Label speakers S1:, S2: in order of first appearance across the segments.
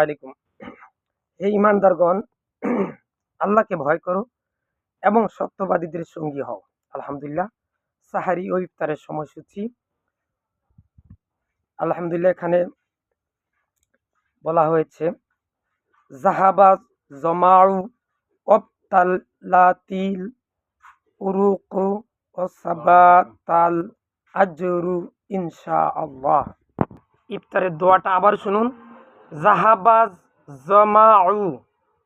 S1: আলাইকুম। হে ইমানদারগণ আল্লাহকে ভয় করো এবং সত্যবাদীদের সঙ্গী হও। আলহামদুলিল্লাহ, সাহারি ও ইফতারের সময়সূচি। আলহামদুলিল্লাহ, এখানে বলা হয়েছে জাহাবাজ জমাউ অবতাল্লাতিল উরুকু আজরু ইনশা আল্লাহ ইফতারের দোয়াটা আবার শুনুন। জাহাবাজ জমাউ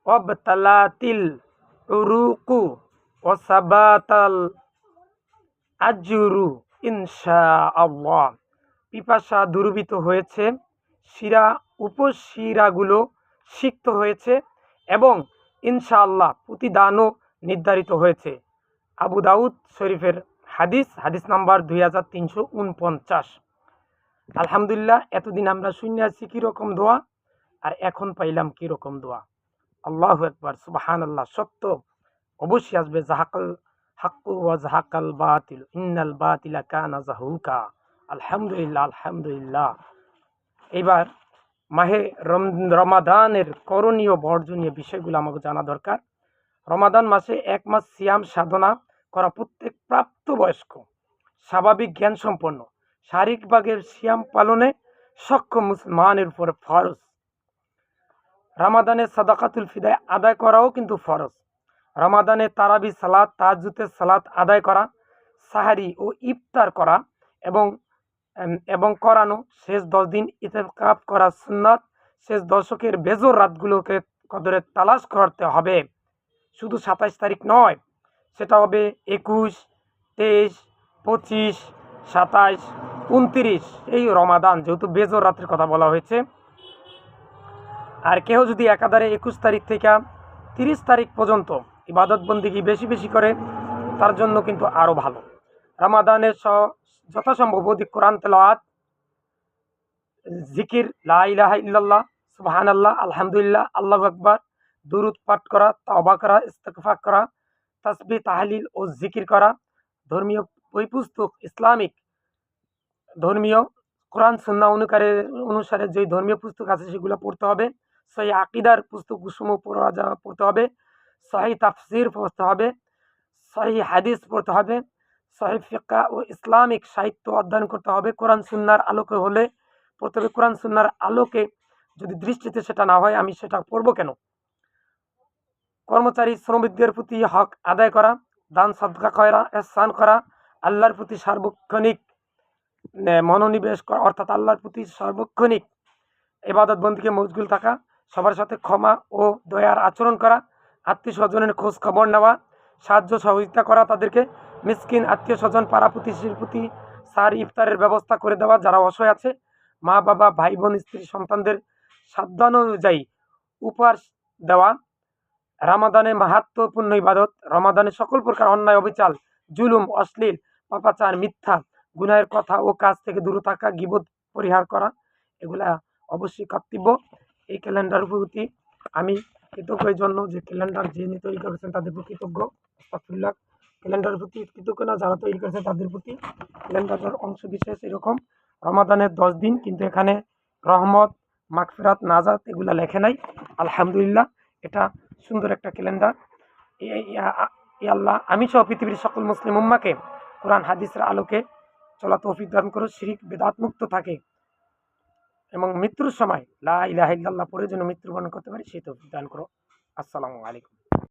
S1: অবতালাতিল উরুকু ও সাবাতাল আজরু ইনশা আল্লাহ পিপাসা দুর্বিত হয়েছে, শিরা, উপশিরাগুলো সিক্ত হয়েছে এবং ইনশাআল্লাহ প্রতিদানও নির্ধারিত হয়েছে। আবু দাউদ শরীফের হাদিস হাদিস নাম্বার দুই হাজার তিনশো উনপঞ্চাশ। আলহামদুলিল্লাহ, এতদিন আমরা শুনে আছি কীরকম দোয়া? আর এখন পাইলাম কীরকম দোয়া? আল্লাহ একবার সুবাহান আল্লাহ সত্য। অবশ্যই আসবে, জাহাকাল, হাক্কু ওয়া জাহাকাল বাতিল, ইন্নাল বাতিলা কানা জাহুকা। আলহামদুলিল্লাহ আলহামদুলিল্লাহ। এবার মাহে রম, রমাদানের করণীয় বর্জনীয় বিষয়গুলো আমাকে জানা দরকার। রমাদান মাসে এক মাস সিয়াম সাধনা করা প্রত্যেক প্রাপ্তবয়স্ক স্বাভাবিক জ্ঞান সম্পন্ন শারীরিক ভাগের সিয়াম পালনে সক্ষম মুসলমানের উপর ফরজ। রামাদানের সাদাকাতুল ফিদায় আদায় করাও কিন্তু ফরজ। রামাদানে তারাবি সালাত তাজুতের সালাত আদায় করা, সাহারি ও ইফতার করা এবং এবং করানো, শেষ দশ দিন ইতেকাপ করা সুন্নাত, শেষ দশকের বেজর রাতগুলোকে কদরে তালাশ করতে হবে। শুধু সাতাশ তারিখ নয়, সেটা হবে একুশ, তেইশ, পঁচিশ সাতাইশ উনতিরিশ। এই রমাদান যেহেতু বেজর রাতের কথা বলা হয়েছে আর কেউ যদি একাধারে একুশ তারিখ থেকে তিরিশ তারিখ পর্যন্ত ইবাদতবন্দিগি বেশি বেশি করে, তার জন্য কিন্তু আরও ভালো। রামাদানের স, যথাসম্ভব অধিক কোরআন তেলাওয়াত, জিকির, লা ইলাহা ইল্লাল্লাহ সুবহান আল্লাহ আলহামদুলিল্লাহ, আল্লাহ আকবর, দুরুদ পাঠ করা তবা করা ইস্তেকফা করা তাসবি তাহলিল ও জিকির করা, ধর্মীয় বই পুস্তক ইসলামিক, ধর্মীয় কোরআন সুন্না অনুকারে, অনুসারে যে ধর্মীয় পুস্তক আছে সেগুলো পড়তে হবে। সেই আকিদার পুস্তকসমূহ পড়া পড়তে হবে সহি তাফসির পড়তে হবে সহি হাদিস পড়তে হবে সহি ফিকা ও ইসলামিক সাহিত্য অধ্যয়ন করতে হবে। কোরআন সুন্নার আলোকে হলে পড়তে হবে। কোরআন সুন্নার আলোকে যদি দৃষ্টিতে সেটা না হয়, আমি সেটা পড়ব কেন? কর্মচারী শ্রমিকদের প্রতি হক আদায় করা, দান সদকা করা, এহসান করা, আল্লাহর প্রতি সার্বক্ষণিক মনোনিবেশ করা, অর্থাৎ আল্লাহর প্রতি সার্বক্ষণিক এবাদত বন্দীকে মজগুল থাকা সবার সাথে ক্ষমা ও দয়ার আচরণ করা আত্মীয় স্বজনের খোঁজ খবর নেওয়া, সাহায্য সহযোগিতা করা, তাদেরকে মিসকিন আত্মীয় স্বজন পাড়া প্রতিবেশীর প্রতি সার ইফতারের ব্যবস্থা করে দেওয়া, যারা অসহায় আছে, মা, বাবা, ভাই, বোন, স্ত্রী, সন্তানদের সাধ্যানুযায়ী উপহার দেওয়া, রামাদানে মাহাত্মপূর্ণ ইবাদত, রমাদানে সকল প্রকার অন্যায় অবিচাল জুলুম, অশ্লীল, পাপাচার, মিথ্যা, গুনাহের কথা ও কাজ থেকে দূরে থাকা, গিবত পরিহার করা, এগুলা অবশ্যই কর্তব্য। এই ক্যালেন্ডার প্রতি আমি কৃতজ্ঞ এই জন্য যে ক্যালেন্ডার যিনি তৈরি করেছেন তাদের প্রতি কৃতজ্ঞ। আস্তাগফিরুল্লাহ। ক্যালেন্ডারের প্রতি কৃতজ্ঞ না, যারা তৈরি করেছে তাদের প্রতি। ক্যালেন্ডারের অংশ বিশেষ এরকম। রমাদানের দশ দিন, কিন্তু এখানে রহমত, মাগফিরাত, নাজাত এগুলা লেখে নাই। আলহামদুলিল্লাহ, এটা সুন্দর একটা ক্যালেন্ডার। এ আল্লাহ, আমি সহ পৃথিবীর সকল মুসলিম উম্মাকে কোরআন, হাদিসের আলোকে চলা তৌফিক দান করো শিরিক, বেদাত মুক্ত থাকে। এবং মৃত্যুর সময় লা ইলাহ ইল্লাল্লাহ পরে যেন মৃত্যুবরণ করতে পারি, সেই তো দান করো। আসসালামু আলাইকুম।